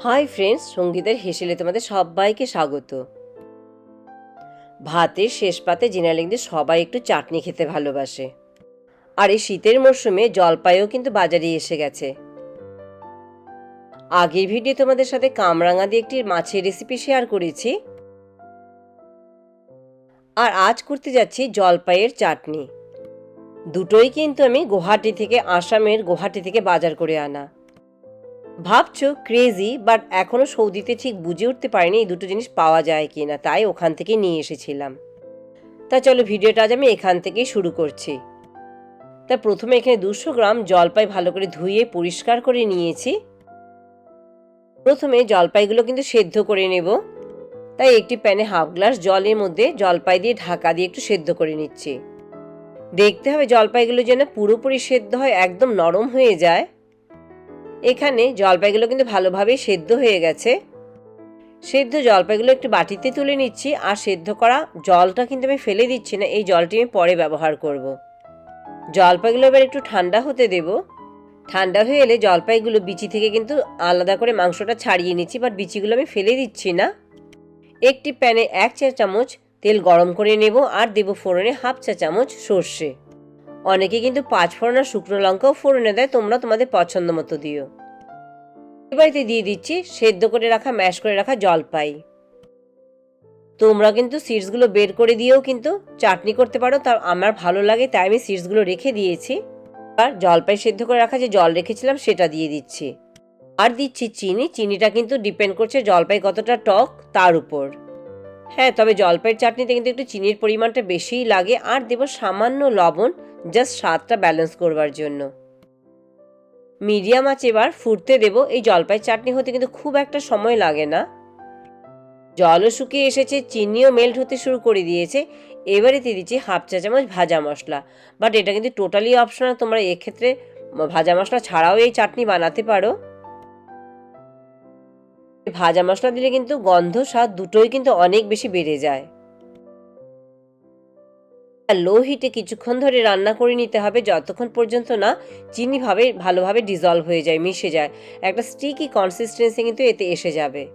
Hi friends সঙ্গীতের হেসেলে তোমাদের সবাইকে স্বাগত। ভাতের শেষ পাতে জেনারেলিংদের সবাই একটু চাটনি খেতে ভালোবাসে। আর এই শীতের মরশুমে জলপাইও কিন্তু বাজারে এসে গেছে। আগের ভিডিও তোমাদের সাথে কামরাঙা দিয়ে একটি মাছের রেসিপি শেয়ার করেছি। আর আজ করতে যাচ্ছি জলপাইয়ের চাটনি। দুটোই কিন্তু আমি গুয়াহাটি থেকে, আসামের গুয়াহাটি থেকে বাজার করে আনা। ভাবছ ক্রেজি বাট এখনও সৌদিতে ঠিক বুঝে উঠতে পারিনি এই দুটো জিনিস পাওয়া যায় কি না তাই ওখান থেকে নিয়ে এসেছিলাম। তা চলো, ভিডিওটা আজ আমি এখান থেকেই শুরু করছি। তা প্রথমে এখানে দুশো গ্রাম জলপাই ভালো করে ধুয়ে পরিষ্কার করে নিয়েছি। প্রথমে জলপাইগুলো কিন্তু সেদ্ধ করে নেব। তাই একটি প্যানে হাফ গ্লাস জলের মধ্যে জলপাই দিয়ে ঢাকা দিয়ে একটু সেদ্ধ করে নিচ্ছি। দেখতে হবে জলপাইগুলো যেন পুরোপুরি সেদ্ধ হয়, একদম নরম হয়ে যায়। এখানে জলপাইগুলো কিন্তু ভালোভাবেই সেদ্ধ হয়ে গেছে। সেদ্ধ জলপাইগুলো একটু বাটিতে তুলে নিচ্ছি আর সেদ্ধ করা জলটা কিন্তু আমি ফেলে দিচ্ছি না, এই জলটি আমি পরে ব্যবহার করব। জলপাইগুলো এবার একটু ঠান্ডা হতে দেব। ঠান্ডা হয়ে এলে জলপাইগুলো বিচি থেকে কিন্তু আলাদা করে মাংসটা ছাড়িয়ে নিচ্ছি বাট বিচিগুলো আমি ফেলে দিচ্ছি না। একটি প্যানে এক চা চামচ তেল গরম করে নেব আর দেব ফোড়নে হাফ চা চামচ সর্ষে। অনেকে কিন্তু পাঁচ ফোড়ন শুকনো লঙ্কাও ফোড়নে দেয়, তোমরা তোমাদের পছন্দ মতো দিও। এবারেতে দিয়ে দিচ্ছি, সেদ্ধ করে রাখা, ম্যাশ করে রাখা জলপাই তোমরা কিন্তু সিডসগুলো বের করে দিয়েও কিন্তু চাটনি করতে পারো তার আমার ভালো লাগে, তাই আমি সিডসগুলো রেখে দিয়েছি। আর জলপাই সেদ্ধ করে রাখা যে জল রেখেছিলাম, সেটা দিয়ে দিচ্ছি। আর দিচ্ছি চিনি, চিনিটা কিন্তু ডিপেন্ড করছে জলপাই কতটা টক তার উপর। হ্যাঁ তবে জলপাইয়ের চাটনিতে কিন্তু একটু চিনির পরিমাণটা বেশিই লাগে, আর দেব সামান্য লবণ জাস্ট স্বাদটা ব্যালেন্স করবার জন্য। মিডিয়াম আঁচ এবার, ফুটতে দেব। এই জলপাই চাটনি হতে কিন্তু খুব একটা সময় লাগে না। জলও শুকিয়ে এসেছে, চিনিও মেল্ট হতে শুরু করে দিয়েছে। এবারে দিয়ে দিচ্ছি হাফ চা চামচ ভাজা মশলা। বাট এটা কিন্তু টোটালি অপশনাল তোমরা এক্ষেত্রে ভাজা মশলা ছাড়াও এই চাটনি বানাতে পারো। ভাজা মশলা দিলে কিন্তু গন্ধ স্বাদ দুটোই কিন্তু অনেক বেশি বেড়ে যায়। লো হিটে কিছুক্ষণ ধরে রান্না করে নিতে হবে, যতক্ষণ পর্যন্ত না চিনি ভাবে, ভালোভাবে ডিজলভ হয়ে যায়, মিশে যায়। একটা স্টিকি কনসিস্টেন্সি কিন্তু এতে এসে যাবে।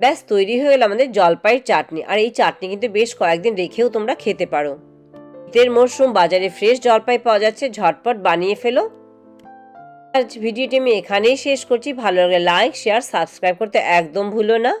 ব্যাস, তৈরি হয়ে গেল আমাদের জলপাইয়ের চাটনি। আর এই চাটনি কিন্তু বেশ কয়েকদিন রেখেও তোমরা খেতে পারো। শীতের মরশুম, বাজারে ফ্রেশ জলপাই পাওয়া যাচ্ছে। ঝটপট বানিয়ে ফেলো। আজ ভিডিওটি আমি এখানেই শেষ করছি। ভালো লাগলে লাইক শেয়ার সাবস্ক্রাইব করতে একদম ভুলো না।